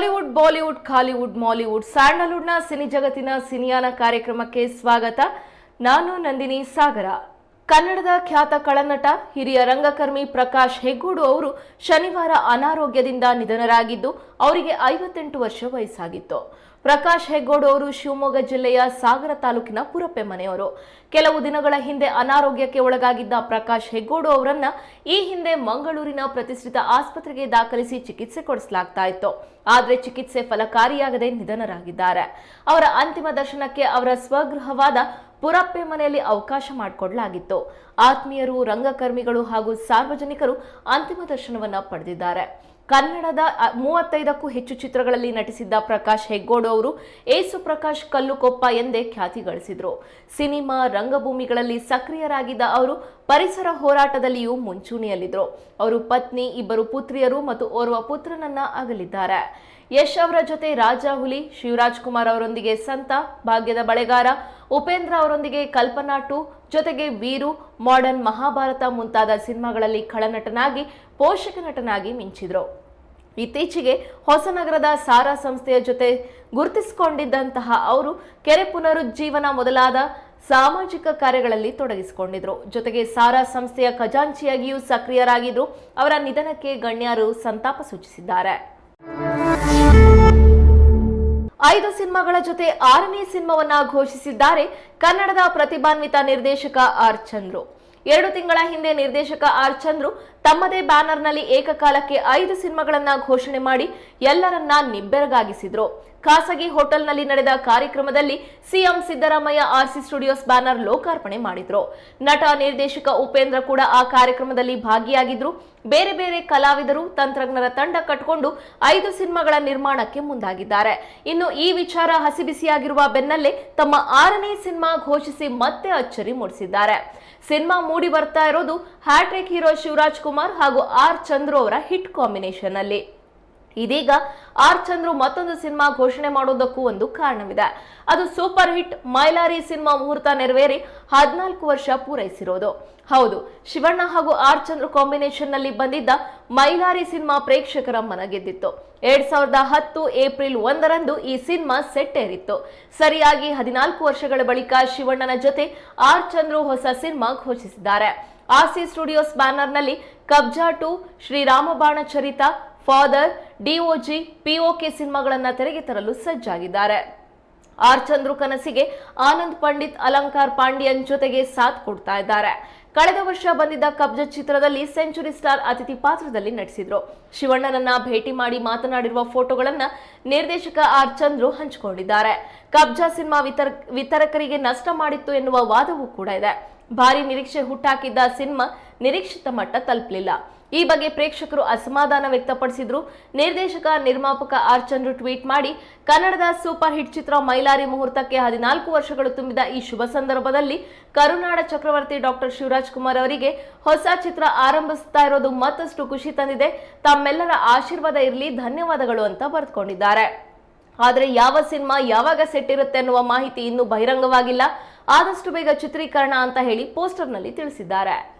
Tollywood Bollywood Kollywood Mollywood ಸ್ಯಾಂಡಲ್ವುಡ್ನ cine ಜಗತ್ತಿನ ಸಿನಿಯಾನ ಕಾರ್ಯಕ್ರಮಕ್ಕೆ ಸ್ವಾಗತ ನಾನು ನಂದಿನಿ ಸಾಗರ. ಕನ್ನಡದ ಖ್ಯಾತ ಕಳನಟ, ಹಿರಿಯ ರಂಗಕರ್ಮಿ ಪ್ರಕಾಶ್ ಹೆಗ್ಗೋಡು ಅವರು ಶನಿವಾರ ಅನಾರೋಗ್ಯದಿಂದ ನಿಧನರಾಗಿದ್ದು, ಅವರಿಗೆ ಐವತ್ತೆಂಟು ವರ್ಷ ವಯಸ್ಸಾಗಿತ್ತು. ಪ್ರಕಾಶ್ ಹೆಗ್ಗೋಡು ಅವರು ಶಿವಮೊಗ್ಗ ಜಿಲ್ಲೆಯ ಸಾಗರ ತಾಲೂಕಿನ ಪುರಪ್ಪೆ ಮನೆಯವರು. ಕೆಲವು ದಿನಗಳ ಹಿಂದೆ ಅನಾರೋಗ್ಯಕ್ಕೆ ಒಳಗಾಗಿದ್ದ ಪ್ರಕಾಶ್ ಹೆಗ್ಗೋಡು ಅವರನ್ನ ಈ ಹಿಂದೆ ಮಂಗಳೂರಿನ ಪ್ರತಿಷ್ಠಿತ ಆಸ್ಪತ್ರೆಗೆ ದಾಖಲಿಸಿ ಚಿಕಿತ್ಸೆ ಕೊಡಿಸಲಾಗ್ತಾ ಇತ್ತು. ಆದರೆ ಚಿಕಿತ್ಸೆ ಫಲಕಾರಿಯಾಗದೆ ನಿಧನರಾಗಿದ್ದಾರೆ. ಅವರ ಅಂತಿಮ ದರ್ಶನಕ್ಕೆ ಅವರ ಸ್ವಗೃಹವಾದ ಪುರಪ್ಪೆ ಮನೆಯಲ್ಲಿ ಅವಕಾಶ ಮಾಡಿಕೊಡಲಾಗಿತ್ತು. ಆತ್ಮೀಯರು, ರಂಗಕರ್ಮಿಗಳು ಹಾಗೂ ಸಾರ್ವಜನಿಕರು ಅಂತಿಮ ದರ್ಶನವನ್ನು ಪಡೆದಿದ್ದಾರೆ. ಕನ್ನಡದ ಮೂವತ್ತೈದಕ್ಕೂ ಹೆಚ್ಚು ಚಿತ್ರಗಳಲ್ಲಿ ನಟಿಸಿದ್ದ ಪ್ರಕಾಶ್ ಹೆಗ್ಗೋಡು ಅವರು ಏಸು ಪ್ರಕಾಶ್ ಕಲ್ಲುಕೊಪ್ಪ ಎಂದೇ ಖ್ಯಾತಿ ಗಳಿಸಿದ್ರು. ಸಿನಿಮಾ ರಂಗಭೂಮಿಗಳಲ್ಲಿ ಸಕ್ರಿಯರಾಗಿದ್ದ ಅವರು ಪರಿಸರ ಹೋರಾಟದಲ್ಲಿಯೂ ಮುಂಚೂಣಿಯಲ್ಲಿದ್ದರು ಅವರು ಪತ್ನಿ, ಇಬ್ಬರು ಪುತ್ರಿಯರು ಮತ್ತು ಓರ್ವ ಪುತ್ರನನ್ನ ಅಗಲಿದ್ದಾರೆ. ಯಶ್ ಅವರ ಜೊತೆ ರಾಜಾ ಹುಲಿ, ಶಿವರಾಜ್ ಕುಮಾರ್ ಅವರೊಂದಿಗೆ ಸಂತ, ಭಾಗ್ಯದ ಬಳೆಗಾರ, ಉಪೇಂದ್ರ ಅವರೊಂದಿಗೆ ಕಲ್ಪನಾ ಟು ಜೊತೆಗೆ ವೀರು ಮಾಡರ್ನ್ ಮಹಾಭಾರತ ಮುಂತಾದ ಸಿನಿಮಾಗಳಲ್ಲಿ ಖಳನಟನಾಗಿ, ಪೋಷಕ ನಟನಾಗಿ ಮಿಂಚಿದ್ರು. ಇತ್ತೀಚೆಗೆ ಹೊಸನಗರದ ಸಾರಾ ಸಂಸ್ಥೆಯ ಜೊತೆ ಗುರುತಿಸಿಕೊಂಡಿದ್ದಂತಹ ಅವರು ಕೆರೆ ಪುನರುಜ್ಜೀವನ ಮೊದಲಾದ ಸಾಮಾಜಿಕ ಕಾರ್ಯಗಳಲ್ಲಿ ತೊಡಗಿಸಿಕೊಂಡಿದ್ರು. ಜೊತೆಗೆ ಸಾರಾ ಸಂಸ್ಥೆಯ ಖಜಾಂಚಿಯಾಗಿಯೂ ಸಕ್ರಿಯರಾಗಿದ್ರು ಅವರ ನಿಧನಕ್ಕೆ ಗಣ್ಯರು ಸಂತಾಪ ಸೂಚಿಸಿದ್ದಾರೆ. ಐದು ಸಿನಿಮಾಗಳ ಜೊತೆ ಆರನೇ ಸಿನಿಮಾವನ್ನ ಘೋಷಿಸಿದ್ದಾರೆ ಕನ್ನಡದ ಪ್ರತಿಭಾನ್ವಿತ ನಿರ್ದೇಶಕ ಆರ್ ಚಂದ್ರು. ಎರಡು ತಿಂಗಳ ಹಿಂದೆ ನಿರ್ದೇಶಕ ಆರ್ ಚಂದ್ರು ತಮ್ಮದೇ ಬ್ಯಾನರ್ನಲ್ಲಿ ಏಕಕಾಲಕ್ಕೆ ಐದು ಸಿನಿಮಾಗಳನ್ನ ಘೋಷಣೆ ಮಾಡಿ ಎಲ್ಲರನ್ನ ನಿಬ್ಬೆರಗಾಗಿಸಿದ್ರು. ಖಾಸಗಿ ಹೋಟೆಲ್ನಲ್ಲಿ ನಡೆದ ಕಾರ್ಯಕ್ರಮದಲ್ಲಿ CM Siddaramaiah RC studios banner ಲೋಕಾರ್ಪಣೆ ಮಾಡಿದ್ರು. ನಟ ನಿರ್ದೇಶಕ ಉಪೇಂದ್ರ ಕೂಡ ಆ ಕಾರ್ಯಕ್ರಮದಲ್ಲಿ ಭಾಗಿಯಾಗಿದ್ರು. ಬೇರೆ ಬೇರೆ ಕಲಾವಿದರು, ತಂತ್ರಜ್ಞರ ತಂಡ ಕಟ್ಟಿಕೊಂಡು ಐದು ಸಿನಿಮಾಗಳ ನಿರ್ಮಾಣಕ್ಕೆ ಮುಂದಾಗಿದ್ದಾರೆ. ಇನ್ನು ಈ ವಿಚಾರ ಹಸಿಬಿಸಿಯಾಗಿರುವ ಬೆನ್ನಲ್ಲೇ ತಮ್ಮ ಆರನೇ ಸಿನಿಮಾ ಘೋಷಿಸಿ ಮತ್ತೆ ಅಚ್ಚರಿ ಮೂಡಿಸಿದ್ದಾರೆ. ಸಿನಿಮಾ ಮೂಡಿ ಬರ್ತಾ ಇರೋದು ಹ್ಯಾಟ್ರಿಕ್ ಹೀರೋ ಶಿವರಾಜ್ ಕುಮಾರ್ ಹಾಗೂ ಆರ್ ಚಂದ್ರು ಅವರ ಹಿಟ್ ಕಾಂಬಿನೇಷನ್ ಅಲ್ಲಿ. ಇದೀಗ ಆರ್ ಚಂದ್ರು ಮತ್ತೊಂದು ಸಿನಿಮಾ ಘೋಷಣೆ ಮಾಡೋದಕ್ಕೂ ಒಂದು ಕಾರಣವಿದೆ. ಅದು ಸೂಪರ್ ಹಿಟ್ ಮೈಲಾರಿ ಸಿನಿಮಾ ಮುಹೂರ್ತ ನೆರವೇರಿ ಹದಿನಾಲ್ಕು ವರ್ಷ ಪೂರೈಸಿರೋದು. ಹೌದು, ಶಿವಣ್ಣ ಹಾಗೂ ಆರ್ ಚಂದ್ರು ಕಾಂಬಿನೇಷನ್ನಲ್ಲಿ ಬಂದಿದ್ದ ಮೈಲಾರಿ ಸಿನಿಮಾ ಪ್ರೇಕ್ಷಕರ ಮನ ಗೆದ್ದಿತ್ತು. ಎರಡ್ ಸಾವಿರದ ಹತ್ತು ಏಪ್ರಿಲ್ ಒಂದರಂದು ಈ ಸಿನಿಮಾ ಸೆಟ್ ಏರಿತ್ತು. ಸರಿಯಾಗಿ ಹದಿನಾಲ್ಕು ವರ್ಷಗಳ ಬಳಿಕ ಶಿವಣ್ಣನ ಜೊತೆ ಆರ್ ಚಂದ್ರು ಹೊಸ ಸಿನಿಮಾ ಘೋಷಿಸಿದ್ದಾರೆ. RC studios ಬ್ಯಾನರ್ನಲ್ಲಿ Kabzaa two, Sriramabana Charitha, father DOG POK ಸಿನಿಮಾಗಳನ್ನ ತೆರೆಗೆ ತರಲು ಸಜ್ಜಾಗಿದ್ದಾರೆ. ಆರ್ ಚಂದ್ರು ಕನಸಿಗೆ ಆನಂದ್ ಪಂಡಿತ್ ಅಲಂಕಾರ್ ಪಾಂಡ್ಯನ್ ಜೊತೆಗೆ ಸಾಥ್ ಕೊಡ್ತಾ ಇದ್ದಾರೆ. ಕಳೆದ ವರ್ಷ ಬಂದಿದ್ದ ಕಬ್ಜ ಚಿತ್ರದಲ್ಲಿ ಸೆಂಚುರಿ ಸ್ಟಾರ್ ಅತಿಥಿ ಪಾತ್ರದಲ್ಲಿ ನಟಿಸಿದ್ರು. ಶಿವಣ್ಣನನ್ನ ಭೇಟಿ ಮಾಡಿ ಮಾತನಾಡಿರುವ ಫೋಟೋಗಳನ್ನ ನಿರ್ದೇಶಕ ಆರ್ ಚಂದ್ರು ಹಂಚಿಕೊಂಡಿದ್ದಾರೆ. ಕಬ್ಜಾ ಸಿನಿಮಾ ವಿತರ, ವಿತರಕರಿಗೆ ನಷ್ಟ ಮಾಡಿತ್ತು ಎನ್ನುವ ವಾದವೂ ಕೂಡ ಇದೆ. ಭಾರಿ ನಿರೀಕ್ಷೆ ಹುಟ್ಟಾಕಿದ್ದ ಸಿನಿಮಾ ನಿರೀಕ್ಷಿತ ಮಟ್ಟ ತಲುಪಲಿಲ್ಲ. ಈ ಬಗ್ಗೆ ಪ್ರೇಕ್ಷಕರು ಅಸಮಾಧಾನ ವ್ಯಕ್ತಪಡಿಸಿದ್ರು. ನಿರ್ದೇಶಕ, ನಿರ್ಮಾಪಕ ಆರ್ ಚಂದ್ರು ಟ್ವೀಟ್ ಮಾಡಿ, ಕನ್ನಡದ ಸೂಪರ್ ಹಿಟ್ ಚಿತ್ರ ಮೈಲಾರಿ ಮುಹೂರ್ತಕ್ಕೆ ಹದಿನಾಲ್ಕು ವರ್ಷಗಳು ತುಂಬಿದ ಈ ಶುಭ ಸಂದರ್ಭದಲ್ಲಿ ಕರುನಾಡ ಚಕ್ರವರ್ತಿ ಡಾಕ್ಟರ್ ಶಿವರಾಜ್ ಕುಮಾರ್ ಅವರಿಗೆ ಹೊಸ ಚಿತ್ರ ಆರಂಭಿಸ್ತಾ ಇರೋದು ಮತ್ತಷ್ಟು ಖುಷಿ ತಂದಿದೆ. ತಮ್ಮೆಲ್ಲರ ಆಶೀರ್ವಾದ ಇರಲಿ, ಧನ್ಯವಾದಗಳು ಅಂತ ಬರೆದುಕೊಂಡಿದ್ದಾರೆ. ಆದರೆ ಯಾವ ಸಿನಿಮಾ ಯಾವಾಗ ಸೆಟ್ ಇರುತ್ತೆ ಅನ್ನುವ ಮಾಹಿತಿ ಇನ್ನೂ ಬಹಿರಂಗವಾಗಿಲ್ಲ. ಆದಷ್ಟು ಬೇಗ ಚಿತ್ರೀಕರಣ ಅಂತ ಹೇಳಿ ಪೋಸ್ಟರ್ನಲ್ಲಿ ತಿಳಿಸಿದ್ದಾರೆ.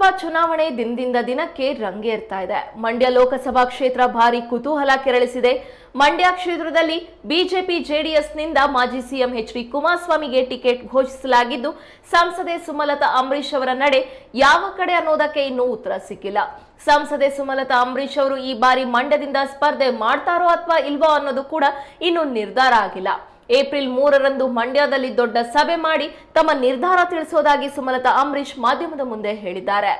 ಲೋಕಸಭಾ ಚುನಾವಣೆ ದಿನದಿಂದ ದಿನಕ್ಕೆ ರಂಗೇರ್ತಾ ಇದೆ. ಮಂಡ್ಯ ಲೋಕಸಭಾ ಕ್ಷೇತ್ರ ಭಾರಿ ಕುತೂಹಲ ಕೆರಳಿಸಿದೆ. ಮಂಡ್ಯ ಕ್ಷೇತ್ರದಲ್ಲಿ ಬಿಜೆಪಿ, ಜೆಡಿಎಸ್ನಿಂದ ಮಾಜಿ ಸಿಎಂ ಎಚ್ ಡಿ ಕುಮಾರಸ್ವಾಮಿಗೆ ಟಿಕೆಟ್ ಘೋಷಿಸಲಾಗಿದ್ದು, ಸಂಸದೆ ಸುಮಲತಾ ಅಂಬರೀಶ್ ಅವರ ನಡೆ ಯಾವ ಕಡೆ ಅನ್ನೋದಕ್ಕೆ ಇನ್ನೂ ಉತ್ತರ ಸಿಕ್ಕಿಲ್ಲ. ಸಂಸದೆ ಸುಮಲತಾ ಅಂಬರೀಶ್ ಅವರು ಈ ಬಾರಿ ಮಂಡ್ಯದಿಂದ ಸ್ಪರ್ಧೆ ಮಾಡ್ತಾರೋ ಅಥವಾ ಇಲ್ವೋ ಅನ್ನೋದು ಕೂಡ ಇನ್ನೂ ನಿರ್ಧಾರ ಆಗಿಲ್ಲ. ಏಪ್ರಿಲ್ ಮೂರರಂದು ಮಂಡ್ಯದಲ್ಲಿ ದೊಡ್ಡ ಸಭೆ ಮಾಡಿ ತಮ್ಮ ನಿರ್ಧಾರ ತಿಳಿಸೋದಾಗಿ ಸುಮಲತಾ ಅಂಬರೀಶ್ ಮಾಧ್ಯಮದ ಮುಂದೆ ಹೇಳಿದ್ದಾರೆ.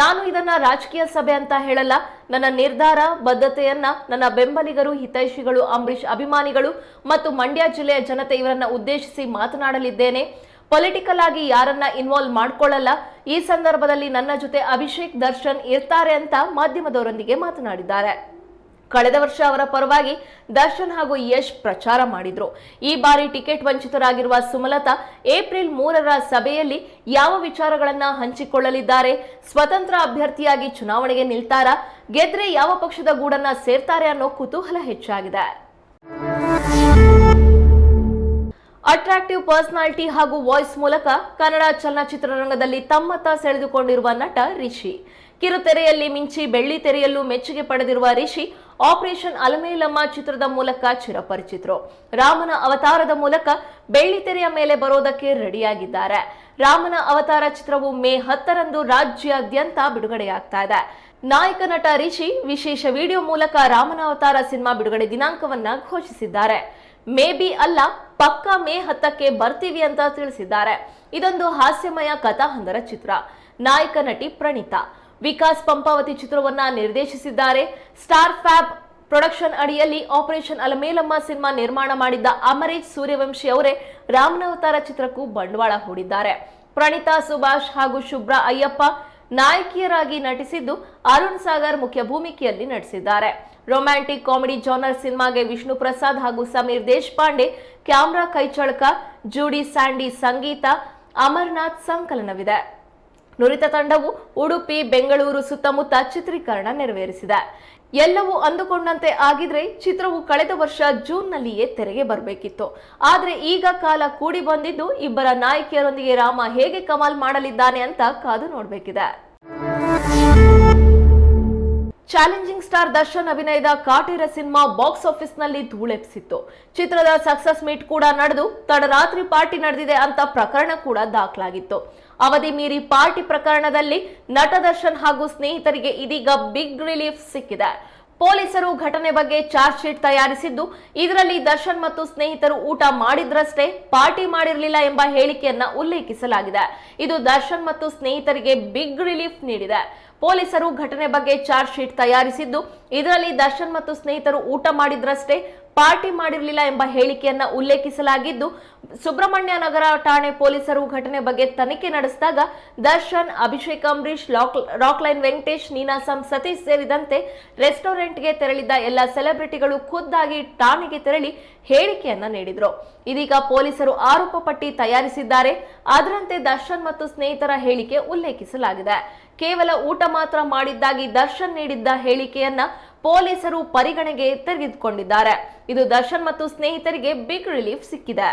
ನಾನು ಇದನ್ನ ರಾಜಕೀಯ ಸಭೆ ಅಂತ ಹೇಳಲ್ಲ. ನನ್ನ ನಿರ್ಧಾರ, ಬದ್ಧತೆಯನ್ನ ನನ್ನ ಬೆಂಬಲಿಗರು, ಹಿತೈಷಿಗಳು ಅಂಬರೀಶ್ ಅಭಿಮಾನಿಗಳು ಮತ್ತು ಮಂಡ್ಯ ಜಿಲ್ಲೆಯ ಜನತೆ ಇವರನ್ನ ಉದ್ದೇಶಿಸಿ ಮಾತನಾಡಲಿದ್ದೇನೆ. ಪೊಲಿಟಿಕಲ್ ಆಗಿ ಯಾರನ್ನ ಇನ್ವಾಲ್ವ್ ಮಾಡ್ಕೊಳ್ಳಲ್ಲ. ಈ ಸಂದರ್ಭದಲ್ಲಿ ನನ್ನ ಜೊತೆ ಅಭಿಷೇಕ್ ದರ್ಶನ್ ಇರ್ತಾರೆ ಅಂತ ಮಾಧ್ಯಮದವರೊಂದಿಗೆ ಮಾತನಾಡಿದ್ದಾರೆ. ಕಳೆದ ವರ್ಷ ಅವರ ಪರವಾಗಿ ದರ್ಶನ್ ಹಾಗೂ ಯಶ್ ಪ್ರಚಾರ ಮಾಡಿದ್ರು. ಈ ಬಾರಿ ಟಿಕೆಟ್ ವಂಚಿತರಾಗಿರುವ ಸುಮಲತಾ ಏಪ್ರಿಲ್ ಮೂರರ ಸಭೆಯಲ್ಲಿ ಯಾವ ವಿಚಾರಗಳನ್ನ ಹಂಚಿಕೊಳ್ಳಲಿದ್ದಾರೆ, ಸ್ವತಂತ್ರ ಅಭ್ಯರ್ಥಿಯಾಗಿ ಚುನಾವಣೆಗೆ ನಿಲ್ತಾರಾ, ಗೆದ್ರೆ ಯಾವ ಪಕ್ಷದ ಗೂಡನ್ನ ಸೇರ್ತಾರೆ ಅನ್ನೋ ಕುತೂಹಲ ಹೆಚ್ಚಾಗಿದೆ. ಅಟ್ರಾಕ್ಟಿವ್ ಪರ್ಸನಾಲಿಟಿ ಹಾಗೂ ವಾಯ್ಸ್ ಮೂಲಕ ಕನ್ನಡ ಚಲನಚಿತ್ರರಂಗದಲ್ಲಿ ತಮ್ಮತ್ತ ಸೆಳೆದುಕೊಂಡಿರುವ ನಟ ರಿಷಿ. ಕಿರುತೆರೆಯಲ್ಲಿ ಮಿಂಚಿ ಬೆಳ್ಳಿ ತೆರೆಯಲ್ಲೂ ಮೆಚ್ಚುಗೆ ಪಡೆದಿರುವ ರಿಷಿ ಆಪರೇಷನ್ ಅಲಮೇಲಮ್ಮ ಚಿತ್ರದ ಮೂಲಕ ಚಿರಪರಿಚಿತರು. ರಾಮನ ಅವತಾರದ ಮೂಲಕ ಬೆಳ್ಳಿ ತೆರೆಯ ಮೇಲೆ ಬರೋದಕ್ಕೆ ರೆಡಿಯಾಗಿದ್ದಾರೆ. ರಾಮನ ಅವತಾರ ಚಿತ್ರವು ಮೇ ಹತ್ತರಂದು ರಾಜ್ಯಾದ್ಯಂತ ಬಿಡುಗಡೆಯಾಗ್ತಾ ಇದೆ. ನಾಯಕ ನಟ ರಿಷಿ ವಿಶೇಷ ವಿಡಿಯೋ ಮೂಲಕ ರಾಮನ ಅವತಾರ ಸಿನಿಮಾ ಬಿಡುಗಡೆ ದಿನಾಂಕವನ್ನ ಘೋಷಿಸಿದ್ದಾರೆ. ಮೇ ಬಿ ಅಲ್ಲ ಪಕ್ಕ ಮೇ ಹತ್ತಕ್ಕೆ ಬರ್ತೀವಿ ಅಂತ ತಿಳಿಸಿದ್ದಾರೆ. ಇದೊಂದು ಹಾಸ್ಯಮಯ ಕಥಾಹಂದರ ಚಿತ್ರ. ನಾಯಕ ನಟಿ ಪ್ರಣೀತಾ. ವಿಕಾಸ್ ಪಂಪಾವತಿ ಚಿತ್ರವನ್ನ ನಿರ್ದೇಶಿಸಿದ್ದಾರೆ. ಸ್ಟಾರ್ ಫ್ಯಾಬ್ ಪ್ರೊಡಕ್ಷನ್ ಅಡಿಯಲ್ಲಿ ಆಪರೇಷನ್ ಅಲಮೇಲಮ್ಮ ಸಿನಿಮಾ ನಿರ್ಮಾಣ ಮಾಡಿದ್ದ ಅಮರೇಶ್ ಸೂರ್ಯವಂಶಿ ಅವರೇ ರಾಮನವತಾರ ಚಿತ್ರಕ್ಕೂ ಬಂಡವಾಳ ಹೂಡಿದ್ದಾರೆ. ಪ್ರಣೀತಾ, ಸುಭಾಷ್ ಹಾಗೂ ಶುಭ್ರ ಅಯ್ಯಪ್ಪ ನಾಯಕಿಯರಾಗಿ ನಟಿಸಿದ್ದು ಅರುಣ್ ಸಾಗರ್ ಮುಖ್ಯ ಭೂಮಿಕೆಯಲ್ಲಿ ನಟಿಸಿದ್ದಾರೆ. ರೊಮ್ಯಾಂಟಿಕ್ ಕಾಮಿಡಿ ಜಾನರ್ ಸಿನಿಮಾಗೆ ವಿಷ್ಣು ಪ್ರಸಾದ್ ಹಾಗೂ ಸಮೀರ್ ದೇಶಪಾಂಡೆ, ಕ್ಯಾಮ್ರಾ ಕೈಚಳಕ ಜೂಡಿ ಸ್ಯಾಂಡಿ ಸಂಗೀತ, ಅಮರ್ನಾಥ್ ಸಂಕಲನವಿದೆ. ನುರಿತ ತಂಡವು ಉಡುಪಿ, ಬೆಂಗಳೂರು ಸುತ್ತಮುತ್ತ ಚಿತ್ರೀಕರಣ ನೆರವೇರಿಸಿದೆ. ಎಲ್ಲವೂ ಅಂದುಕೊಂಡಂತೆ ಆಗಿದ್ರೆ ಚಿತ್ರವು ಕಳೆದ ವರ್ಷ ಜೂನ್ನಲ್ಲಿಯೇ ತೆರೆಗೆ ಬರಬೇಕಿತ್ತು. ಆದರೆ ಈಗ ಕಾಲ ಕೂಡಿ ಬಂದಿದ್ದು ಇಬ್ಬರ ನಾಯಕಿಯರೊಂದಿಗೆ ರಾಮ ಹೇಗೆ ಕಮಾಲ್ ಮಾಡಲಿದ್ದಾನೆ ಅಂತ ಕಾದು ನೋಡಬೇಕಿದೆ. ಚಾಲೆಂಜಿಂಗ್ ಸ್ಟಾರ್ ದರ್ಶನ್ ಅಭಿನಯದ ಕಾಟೇರ ಸಿನಿಮಾ ಬಾಕ್ಸ್ ಆಫೀಸ್ನಲ್ಲಿ ಧೂಳೆಪ್ಸಿತ್ತು ಚಿತ್ರದ ಸಕ್ಸಸ್ ಮೀಟ್ ಕೂಡ ನಡೆದು ತಡರಾತ್ರಿ ಪಾರ್ಟಿ ನಡೆದಿದೆ ಅಂತ ಪ್ರಕರಣ ಕೂಡ ದಾಖಲಾಗಿತ್ತು. ಅವಧಿ ಮೀರಿ ಪಾರ್ಟಿ ಪ್ರಕರಣದಲ್ಲಿ ನಟ ದರ್ಶನ್ ಹಾಗೂ ಸ್ನೇಹಿತರಿಗೆ ಇದೀಗ ಬಿಗ್ ರಿಲೀಫ್ ಸಿಕ್ಕಿದೆ. ಪೊಲೀಸರು ಘಟನೆ ಬಗ್ಗೆ ಚಾರ್ಜ್ ಶೀಟ್ ತಯಾರಿಸಿದ್ದು, ಇದರಲ್ಲಿ ದರ್ಶನ್ ಮತ್ತು ಸ್ನೇಹಿತರು ಊಟ ಮಾಡಿದ್ರಷ್ಟೇ ಪಾರ್ಟಿ ಮಾಡಿರಲಿಲ್ಲ ಎಂಬ ಹೇಳಿಕೆಯನ್ನ ಉಲ್ಲೇಖಿಸಲಾಗಿದೆ. ಇದು ದರ್ಶನ್ ಮತ್ತು ಸ್ನೇಹಿತರಿಗೆ ಬಿಗ್ ರಿಲೀಫ್ ನೀಡಿದೆ. ಪೊಲೀಸರು ಘಟನೆ ಬಗ್ಗೆ ಚಾರ್ಜ್ ಶೀಟ್ ತಯಾರಿಸಿದ್ದು, ಇದರಲ್ಲಿ ದರ್ಶನ್ ಮತ್ತು ಸ್ನೇಹಿತರು ಊಟ ಮಾಡಿದ್ರಷ್ಟೇ, ಪಾರ್ಟಿ ಮಾಡಿರಲಿಲ್ಲ ಎಂಬ ಹೇಳಿಕೆಯನ್ನ ಉಲ್ಲೇಖಿಸಲಾಗಿದ್ದು, ಸುಬ್ರಹ್ಮಣ್ಯ ನಗರ ಠಾಣೆ ಪೊಲೀಸರು ಘಟನೆ ಬಗ್ಗೆ ತನಿಖೆ ನಡೆಸಿದಾಗ, ದರ್ಶನ್, ಅಭಿಷೇಕ್ ಅಂಬರೀಶ್ ರಾಕ್ಲೈನ್ ವೆಂಕಟೇಶ್ ನೀನಾಸಂ ಸತೀಶ್ ಸೇರಿದಂತೆ ರೆಸ್ಟೋರೆಂಟ್ಗೆ ತೆರಳಿದ್ದ ಎಲ್ಲ ಸೆಲೆಬ್ರಿಟಿಗಳು ಖುದ್ದಾಗಿ ಠಾಣೆಗೆ ತೆರಳಿ ಹೇಳಿಕೆಯನ್ನ ನೀಡಿದ್ರು. ಇದೀಗ ಪೊಲೀಸರು ಆರೋಪ ಪಟ್ಟಿ ತಯಾರಿಸಿದ್ದಾರೆ. ಅದರಂತೆ ದರ್ಶನ್ ಮತ್ತು ಸ್ನೇಹಿತರ ಹೇಳಿಕೆ ಉಲ್ಲೇಖಿಸಲಾಗಿದೆ. ಕೇವಲ ಊಟ ಮಾತ್ರ ಮಾಡಿದ್ದಾಗಿ ದರ್ಶನ್ ನೀಡಿದ್ದ ಹೇಳಿಕೆಯನ್ನ ಪೊಲೀಸರು ಪರಿಗಣೆಗೆ ತೆಗೆದುಕೊಂಡಿದ್ದಾರೆ. ಇದು ದರ್ಶನ್ ಮತ್ತು ಸ್ನೇಹಿತರಿಗೆ ಬಿಗ್ ರಿಲೀಫ್ ಸಿಕ್ಕಿದೆ.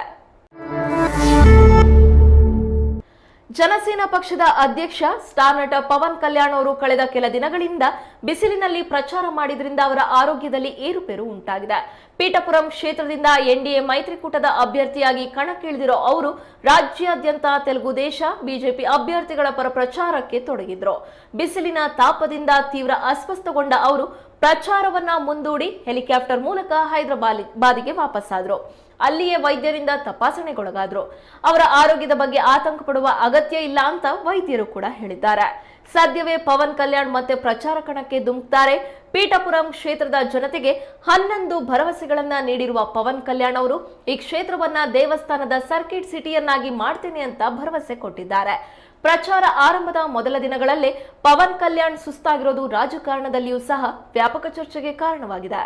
ಜನಸೇನಾ ಪಕ್ಷದ ಅಧ್ಯಕ್ಷ, ಸ್ಟಾರ್ ನಟ ಪವನ್ ಕಲ್ಯಾಣ್ ಅವರು ಕಳೆದ ಕೆಲ ದಿನಗಳಿಂದ ಬಿಸಿಲಿನಲ್ಲಿ ಪ್ರಚಾರ ಮಾಡಿದ್ರಿಂದ ಅವರ ಆರೋಗ್ಯದಲ್ಲಿ ಏರುಪೇರು ಉಂಟಾಗಿದೆ. ಪೀಠಪುರಂ ಕ್ಷೇತ್ರದಿಂದ ಎನ್ಡಿಎ ಮೈತ್ರಿಕೂಟದ ಅಭ್ಯರ್ಥಿಯಾಗಿ ಕಣಕ್ಕಿಳಿದಿರೋ ಅವರು ರಾಜ್ಯಾದ್ಯಂತ ತೆಲುಗು ದೇಶ, ಬಿಜೆಪಿ ಅಭ್ಯರ್ಥಿಗಳ ಪರ ಪ್ರಚಾರಕ್ಕೆ ತೊಡಗಿದ್ರು. ಬಿಸಿಲಿನ ತಾಪದಿಂದ ತೀವ್ರ ಅಸ್ವಸ್ಥಗೊಂಡ ಅವರು ಪ್ರಚಾರವನ್ನ ಮುಂದೂಡಿ ಹೆಲಿಕಾಪ್ಟರ್ ಮೂಲಕ ಹೈದರಾಬಾದಿಗೆ ಬಾದಿಗೆ ವಾಪಸ್ಸಾದ್ರು. ಅಲ್ಲಿಯೇ ವೈದ್ಯರಿಂದ ತಪಾಸಣೆಗೊಳಗಾದ್ರು. ಅವರ ಆರೋಗ್ಯದ ಬಗ್ಗೆ ಆತಂಕ ಪಡುವ ಅಗತ್ಯ ಇಲ್ಲ ಅಂತ ವೈದ್ಯರು ಕೂಡ ಹೇಳಿದ್ದಾರೆ. ಸದ್ಯವೇ ಪವನ್ ಕಲ್ಯಾಣ್ ಮತ್ತೆ ಪ್ರಚಾರ ಕಣಕ್ಕೆ ಧುಮುಕ್ತಾರೆ. ಪೀಠಪುರಂ ಕ್ಷೇತ್ರದ ಜನತೆಗೆ ಹನ್ನೊಂದು ಭರವಸೆಗಳನ್ನ ನೀಡಿರುವ ಪವನ್ ಕಲ್ಯಾಣ್ ಅವರು, ಈ ಕ್ಷೇತ್ರವನ್ನ ದೇವಸ್ಥಾನದ ಸರ್ಕಿಟ್ ಸಿಟಿಯನ್ನಾಗಿ ಮಾಡ್ತೇನೆ ಅಂತ ಭರವಸೆ ಕೊಟ್ಟಿದ್ದಾರೆ. ಪ್ರಚಾರ ಆರಂಭದ ಮೊದಲ ದಿನಗಳಲ್ಲೇ ಪವನ್ ಕಲ್ಯಾಣ್ ಸುಸ್ತಾಗಿರೋದು ರಾಜಕಾರಣದಲ್ಲಿಯೂ ಸಹ ವ್ಯಾಪಕ ಚರ್ಚೆಗೆ ಕಾರಣವಾಗಿದೆ.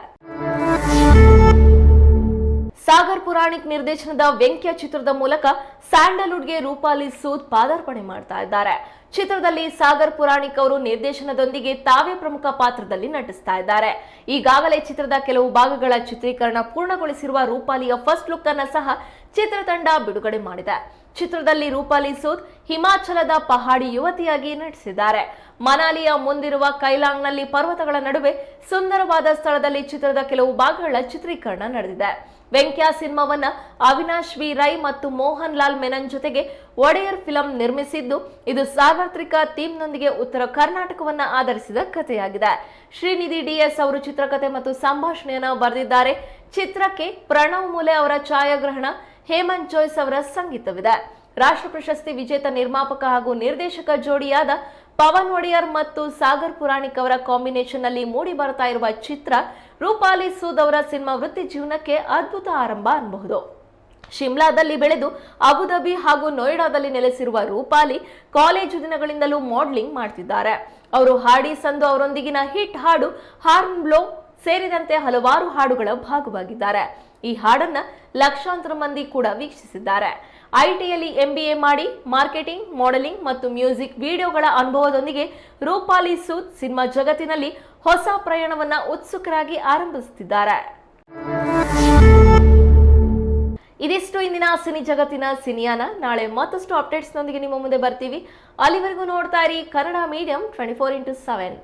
ಸಾಗರ್ ಪುರಾಣಿಕ್ ನಿರ್ದೇಶನದ ವ್ಯಂಕ್ಯ ಚಿತ್ರದ ಮೂಲಕ ಸ್ಯಾಂಡಲ್ವುಡ್ಗೆ ರೂಪಾಲಿ ಸೂದ್ ಪಾದಾರ್ಪಣೆ ಮಾಡ್ತಾ ಇದ್ದಾರೆ. ಚಿತ್ರದಲ್ಲಿ ಸಾಗರ್ ಪುರಾಣಿಕ್ ಅವರು ನಿರ್ದೇಶನದೊಂದಿಗೆ ತಾವೇ ಪ್ರಮುಖ ಪಾತ್ರದಲ್ಲಿ ನಟಿಸ್ತಾ ಇದ್ದಾರೆ. ಈಗಾಗಲೇ ಚಿತ್ರದ ಕೆಲವು ಭಾಗಗಳ ಚಿತ್ರೀಕರಣ ಪೂರ್ಣಗೊಳಿಸಿರುವ ರೂಪಾಲಿಯ ಫಸ್ಟ್ ಲುಕ್ ಅನ್ನ ಸಹ ಚಿತ್ರತಂಡ ಬಿಡುಗಡೆ ಮಾಡಿದೆ. ಚಿತ್ರದಲ್ಲಿ ರೂಪಾಲಿ ಸೂದ್ ಹಿಮಾಚಲದ ಪಹಾಡಿ ಯುವತಿಯಾಗಿ ನಟಿಸಿದ್ದಾರೆ. ಮನಾಲಿಯ ಮುಂದಿರುವ ಕೈಲಾಂಗ್ನಲ್ಲಿ ಪರ್ವತಗಳ ನಡುವೆ ಸುಂದರವಾದ ಸ್ಥಳದಲ್ಲಿ ಚಿತ್ರದ ಕೆಲವು ಭಾಗಗಳ ಚಿತ್ರೀಕರಣ ನಡೆದಿದೆ. ವೆಂಕ್ಯಾ ಸಿನಿಮಾವನ್ನ ಅವಿನಾಶ್ ವಿ. ರೈ ಮತ್ತು ಮೋಹನ್ ಲಾಲ್ ಮೆನನ್ ಜೊತೆಗೆ ಒಡೆಯರ್ ಫಿಲಂ ನಿರ್ಮಿಸಿದ್ದು, ಇದು ಸಾರ್ವತ್ರಿಕ ಥೀಮ್ನೊಂದಿಗೆ ಉತ್ತರ ಕರ್ನಾಟಕವನ್ನ ಆಧರಿಸಿದ ಕಥೆಯಾಗಿದೆ. ಶ್ರೀನಿಧಿ ಡಿಎಸ್ ಅವರು ಚಿತ್ರಕಥೆ ಮತ್ತು ಸಂಭಾಷಣೆಯನ್ನು ಬರೆದಿದ್ದಾರೆ. ಚಿತ್ರಕ್ಕೆ ಪ್ರಣವ್ ಮೂಲೆ ಅವರ ಛಾಯಾಗ್ರಹಣ, ಹೇಮಂತ್ ಜೋಯ್ಸ್ ಅವರ ಸಂಗೀತವಿದೆ. ರಾಷ್ಟ್ರ ಪ್ರಶಸ್ತಿ ವಿಜೇತ ನಿರ್ಮಾಪಕ ಹಾಗೂ ನಿರ್ದೇಶಕ ಜೋಡಿಯಾದ ಪವನ್ ಒಡೆಯರ್ ಮತ್ತು ಸಾಗರ್ ಪುರಾಣಿಕ್ ಅವರ ಕಾಂಬಿನೇಷನ್ನಲ್ಲಿ ಮೂಡಿ ಬರ್ತಾ ಇರುವ ಚಿತ್ರ ರೂಪಾಲಿ ಸೂದ್ ಅವರ ಸಿನಿಮಾ ವೃತ್ತಿ ಜೀವನಕ್ಕೆ ಅದ್ಭುತ ಆರಂಭ ಅನ್ನಬಹುದು ಶಿಮ್ಲಾದಲ್ಲಿ ಬೆಳೆದು ಅಬುಧಾಬಿ ಹಾಗೂ ನೋಯ್ಡಾದಲ್ಲಿ ನೆಲೆಸಿರುವ ರೂಪಾಲಿ ಕಾಲೇಜು ದಿನಗಳಿಂದಲೂ ಮಾಡಲಿಂಗ್ ಮಾಡ್ತಿದ್ದಾರೆ. ಅವರು ಹಾಡಿ ಸಂದು ಅವರೊಂದಿಗಿನ ಹಿಟ್ ಹಾಡು ಹಾರ್ನ್ ಬ್ಲೋ ಸೇರಿದಂತೆ ಹಲವಾರು ಹಾಡುಗಳ ಭಾಗವಾಗಿದ್ದಾರೆ. ಈ ಹಾಡನ್ನ ಲಕ್ಷಾಂತರ ಮಂದಿ ಕೂಡ ವೀಕ್ಷಿಸಿದ್ದಾರೆ. ಐಟಿಯಲ್ಲಿ ಎಂಬಿಎ ಮಾಡಿ, ಮಾರ್ಕೆಟಿಂಗ್, ಮಾಡೆಲಿಂಗ್ ಮತ್ತು ಮ್ಯೂಸಿಕ್ ವಿಡಿಯೋಗಳ ಅನುಭವದೊಂದಿಗೆ ರೂಪಾಲಿ ಸೂದ್ ಸಿನಿಮಾ ಜಗತ್ತಿನಲ್ಲಿ ಹೊಸ ಪ್ರಯಾಣವನ್ನು ಉತ್ಸುಕರಾಗಿ ಆರಂಭಿಸುತ್ತಿದ್ದಾರೆ. ಇದಿಷ್ಟು ಇಂದಿನ ಸಿನಿ ಜಗತ್ತಿನ ಸಿನಿಯಾನ. ನಾಳೆ ಮತ್ತಷ್ಟು ಅಪ್ಡೇಟ್ಸ್ನೊಂದಿಗೆ ನಿಮ್ಮ ಮುಂದೆ ಬರ್ತೀವಿ. ಅಲ್ಲಿವರೆಗೂ ನೋಡ್ತಾ ಇರಿ Kannada medium twenty four into seven